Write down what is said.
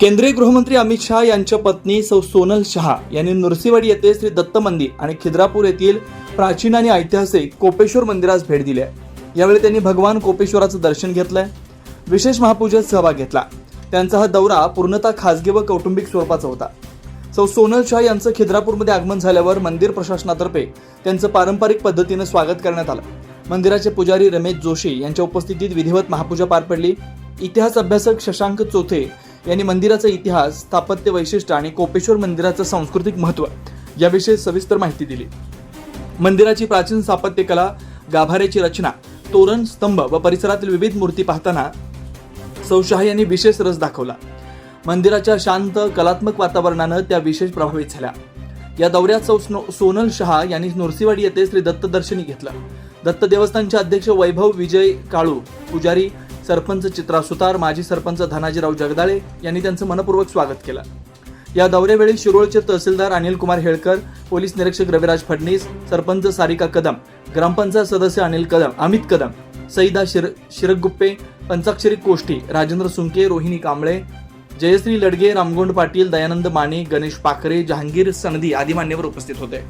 केंद्रीय गृहमंत्री अमित शहा यांच्या पत्नी सौ सोनल शहा यांनी नृसिंहवाडी येथे श्री दत्त मंदिर आणि खिद्रापूर येथील प्राचीन आणि ऐतिहासिक कोपेश्वर मंदिरास भेट दिली आहे. यावेळी त्यांनी भगवान कोपेश्वराचं दर्शन घेतलंय विशेष महापूजेत सहभाग घेतला. त्यांचा हा दौरा पूर्णतः खासगी व कौटुंबिक स्वरूपाचा होता. सौ सोनल शाह यांचं खिद्रापूरमध्ये आगमन झाल्यावर मंदिर प्रशासनातर्फे त्यांचं पारंपरिक पद्धतीनं स्वागत करण्यात आलं. मंदिराचे पुजारी रमेश जोशी यांच्या उपस्थितीत विधिवत महापूजा पार पडली. इतिहास अभ्यासक शशांक चोथे यांनी मंदिराचा इतिहास स्थापत्य वैशिष्ट्य आणि कोपेश्वर मंदिराचं सांस्कृतिक महत्त्व याविषयी सविस्तर माहिती दिली. मंदिराची प्राचीन स्थापत्यकला गाभाऱ्याची रचना तोरण स्तंभ व परिसरातील विविध मूर्ती पाहताना सौशाह यांनी विशेष रस दाखवला. मंदिराच्या शांत कलात्मक वातावरणानं त्या विशेष प्रभावित झाल्या. या दौऱ्यात सौ सोनल शहा यांनी नृसिंहवाडी येथे श्री दत्त दर्शनी घेतलं. दत्त देवस्थानचे अध्यक्ष वैभव विजय काळू पुजारी सरपंच चित्रा सुतार माजी सरपंच धनाजीराव जगदाळे यांनी त्यांचं मनपूर्वक स्वागत केलं. या दौऱ्यावेळी शिरोळचे तहसीलदार अनिल कुमार हेळकर पोलीस निरीक्षक रविराज फडणीस सरपंच सारिका कदम ग्रामपंचायत सदस्य अनिल कदम अमित कदम सईदा शिर शिरगुप्पे पंचाक्षरी कोष्टी राजेंद्र सुंके रोहिणी कांबळे जयश्री लडगे रामगोंड पाटील दयानंद माने गणेश पाखरे जहांगीर सनदी आदी मान्यवर उपस्थित होते.